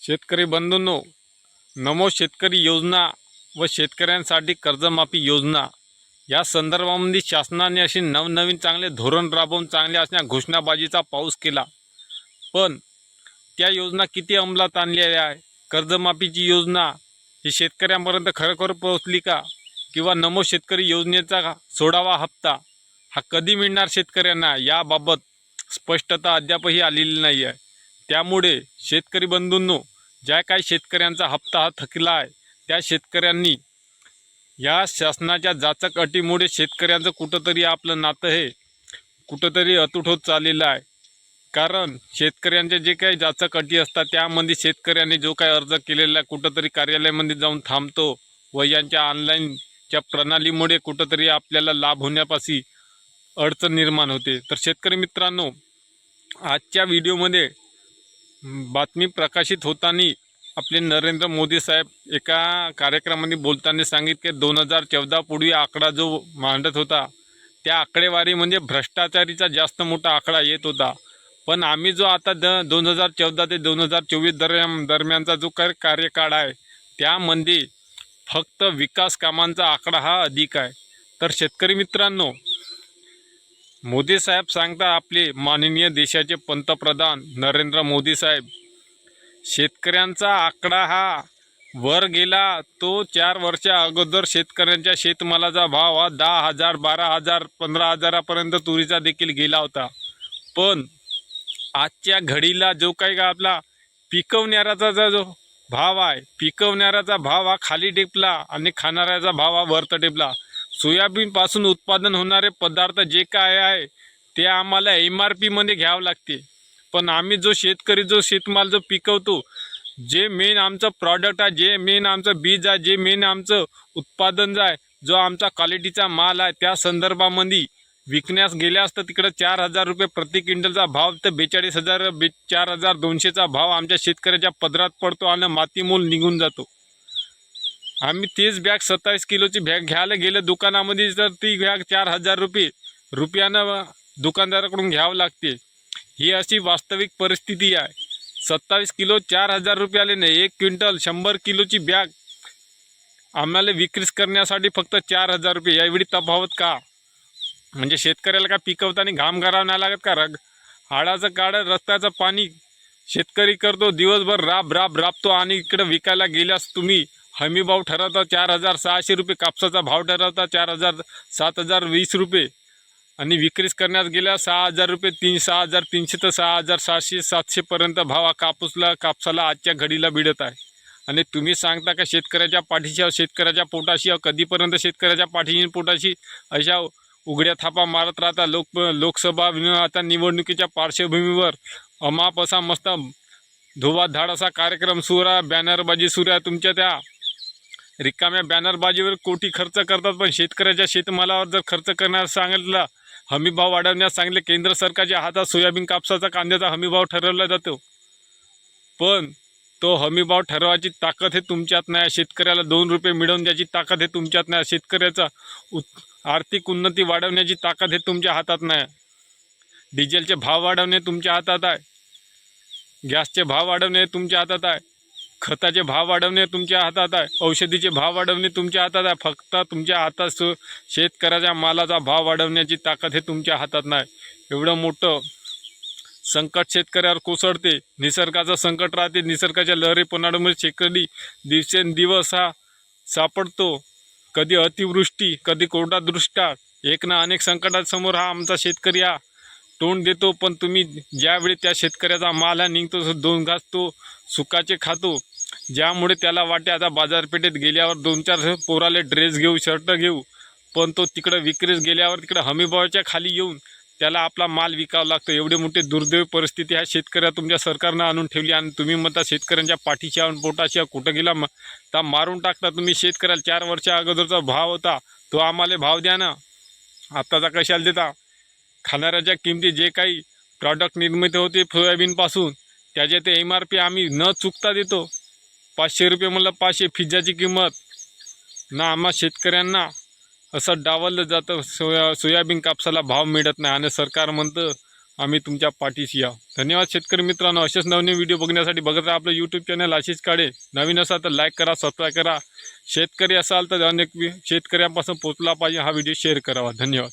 शेतकरी बंधूंनो नमो शेतकरी योजना व शेतकऱ्यांसाठी कर्जमाफी योजना. या संदर्भामध्ये शासनाने अशी नवनवीन चांगले धोरण राबवून चांगले असण्या घोषणाबाजीचा पाऊस केला. पण त्या योजना किती अंमलात आणलेल्या आहे? कर्जमाफीची योजना ही शेतकऱ्यांपर्यंत खरोखर पोहोचली का? किंवा नमो शेतकरी योजनेचा सोडावा हप्ता हा कधी मिळणार शेतकऱ्यांना? याबाबत स्पष्टता अद्यापही आलेली नाही आहे त्यामुळे शेतकरी बंधूंनो ज्या काही शेतकऱ्यांचा हप्ता हा थकला आहे त्या शेतकऱ्यांनी या शासनाच्या जाचक अटीमुळे शेतकऱ्यांचं कुठंतरी आपलं नातं हे कुठंतरी अतूट होत चाललेलं आहे. कारण शेतकऱ्यांचे जे काही जाचक अटी असतात त्यामध्ये शेतकऱ्यांनी जो काही अर्ज केलेला आहे कुठंतरी कार्यालयामध्ये जाऊन थांबतो व यांच्या ऑनलाईनच्या प्रणालीमुळे कुठंतरी आपल्याला लाभ होण्यापाशी अडचण निर्माण होते. तर शेतकरी मित्रांनो आजच्या व्हिडिओमध्ये बातमी प्रकाशित होताना आपले नरेंद्र मोदी साहेब एका कार्यक्रमाने बोलताना सांगितले दोन हजार चौदापूर्वी आकडा जो मांडत होता त्या आकडेवारी म्हणजे भ्रष्टाचारीचा जास्त मोठा आकडा येत होता. पण आम्ही जो आता द दोन हजार चौदा ते दोन हजार चोवीस दरम्यान दरम्यानचा जो काही कार्यकाळ आहे त्यामध्ये फक्त विकास कामांचा आकडा हा अधिक आहे. तर शेतकरी मित्रांनो मोदी साहेब सांगता आपले माननीय देशाचे पंतप्रधान नरेंद्र मोदी साहेब शेतकऱ्यांचा आकडा हा वर गेला तो चार वर्षा अगोदर शेतकऱ्यांच्या शेतमालाचा भाव हा दहा हजार बारा हजार पंधरा हजारापर्यंत तुरीचा देखील गेला होता. पण आजच्या घडीला जो काही का आपला पिकवणाऱ्याचा जो भाव आहे पिकवणाऱ्याचा भाव हा खाली टेपला आणि खाणाऱ्याचा भाव हा वरत टेपला. सोयाबीनपासून उत्पादन होणारे पदार्थ जे काय आहे ते आम्हाला एम आर पीमध्ये घ्यावं लागते. पण आम्ही जो शेतकरी जो शेतमाल जो पिकवतो जे मेन आमचं प्रॉडक्ट आहे जे मेन आमचं बीज आहे जे मेन आमचं उत्पादन जे आहे जो आमचा क्वालिटीचा माल आहे त्या संदर्भामध्ये विकण्यास गेल्यास तर तिकडं चार हजार रुपये प्रति क्विंटलचा भाव तर बेचाळीस हजार बे चार हजार दोनशेचा भाव आमच्या शेतकऱ्याच्या पदरात पडतो आणि मातीमूल निघून जातो. आम्ही तीच बॅग सत्तावीस किलोची बॅग घ्यायला गेलं दुकानामध्ये तर ती बॅग चार हजार रुपये रुपयानं दुकानदाराकडून घ्यावं लागते. ही अशी वास्तविक परिस्थिती आहे. सत्तावीस किलो चार हजार रुपयाले नाही एक क्विंटल शंभर किलोची बॅग आम्हाला विक्रीस करण्यासाठी फक्त चार हजार रुपये. यावेळी तफावत का? म्हणजे शेतकऱ्याला का पिकवताना घाम करावं नाही लागत का? रग हाडाचं काढं रस्त्याचं पाणी शेतकरी करतो दिवसभर राब राब राबतो आणि इकडं विकायला गेल्यास तुम्ही हमी भाव ठरवता चार हजार सहाशे रुपये कापसाचा भाव ठरवता चार हजार सात हजार वीस रुपये. आणि विक्रीस करण्यात गेल्या सहा हजार रुपये तीन सहा हजार तीनशे तर सहा हजार सहाशे सातशेपर्यंत भाव हा कापूसला कापसाला आजच्या घडीला भिडत आहे. आणि तुम्ही सांगता का शेतकऱ्याच्या पाठीशी शेतकऱ्याच्या पोटाशी कधीपर्यंत शेतकऱ्याच्या पाठीशी पोटाशी अशा उघड्या थापा मारत राहता? लोक लोकसभा आता निवडणुकीच्या पार्श्वभूमीवर अमाप असा मस्त धुवाधाड असा कार्यक्रम सुरू आहे बॅनरबाजी सुरू आहे तुमच्या त्या. रिकाम्या बॅनरबाजीवर कोटी खर्च करतात पण शेतकऱ्याच्या शेतमालावर जर खर्च करण्यास सांगितला हमीभाव वाढवण्यास सांगितले केंद्र सरकारच्या हातात सोयाबीन कापसाचा कांद्याचा हमीभाव ठरवला जातो. पण तो हमीभाव ठरवायची ताकद हे तुमच्यात नाही. शेतकऱ्याला दोन रुपये मिळवून द्यायची ताकद हे तुमच्यात नाही. शेतकऱ्याचा उत आर्थिक उन्नती वाढवण्याची ताकद हे तुमच्या हातात नाही. डिझेलचे भाव वाढवणे तुमच्या हातात आहे. गॅसचे भाव वाढवणे तुमच्या हातात आहे. खताचे भाव वाढवणे तुमच्या हातात आहे. औषधीचे भाव वाढवणे तुमच्या हातात आहे. फक्त तुमच्या हातात शेतकऱ्याच्या मालाचा भाव वाढवण्याची ताकद हे तुमच्या हातात नाही. एवढं मोठं संकट शेतकऱ्यावर कोसळते. निसर्गाचं संकट राहते. निसर्गाच्या लहरीपणामुळे शेतकरी दिवसेंदिवस हा सापडतो. कधी अतिवृष्टी कधी कोरडा दृष्टा. एक ना अनेक संकटासमोर हा आमचा शेतकरी हा तोंड देतो पण तुम्ही ज्यावेळी त्या शेतकऱ्याचा माल हा निघतो दोन घास तो सुकाचे खातो. ज्यामुळे त्याला वाटे आता बाजारपेठेत गेल्यावर दोन चार पोराले ड्रेस घेऊ शर्ट घेऊ पण तो तिकडं विक्रीस गेल्यावर तिकडं हमीभावाच्या खाली येऊन त्याला आपला माल विकावा लागतो. एवढे मोठे दुर्दैवी परिस्थिती ह्या शेतकऱ्या तुमच्या सरकारनं आणून ठेवली आणि तुम्ही म्हणता शेतकऱ्यांच्या पाठीशी आणि पोटाशी कुठं गेला म- मारून टाकता तुम्ही शेतकऱ्याला. चार वर्षा अगोदरचा भाव होता तो आम्हाला भाव द्या ना. आत्ताचा कशाला देता? खाणाऱ्याच्या किमती जे काही प्रॉडक्ट निर्मित होते सोयाबीनपासून त्याचे ते एम आर पी आम्ही न चुकता देतो. पाचशे रुपये म्हणलं पाचशे फिज्जाची किंमत. ना आम्हा शेतकऱ्यांना असं डावललं जातं सोया सोयाबीन कापसाला भाव मिळत नाही. आणि सरकार म्हणतं आम्ही तुमच्या पाठीशी या धन्यवाद शेतकरी मित्रांनो. असेच नवनवीन व्हिडिओ बघण्यासाठी बघत राहा आपलं यूट्यूब चॅनल आशिष काळे नवीन असाल तर लाईक करा सबस्क्राईब करा. शेतकरी असाल तर अनेक शेतकऱ्यांपासून पोचला पाहिजे हा व्हिडिओ शेअर करावा. धन्यवाद.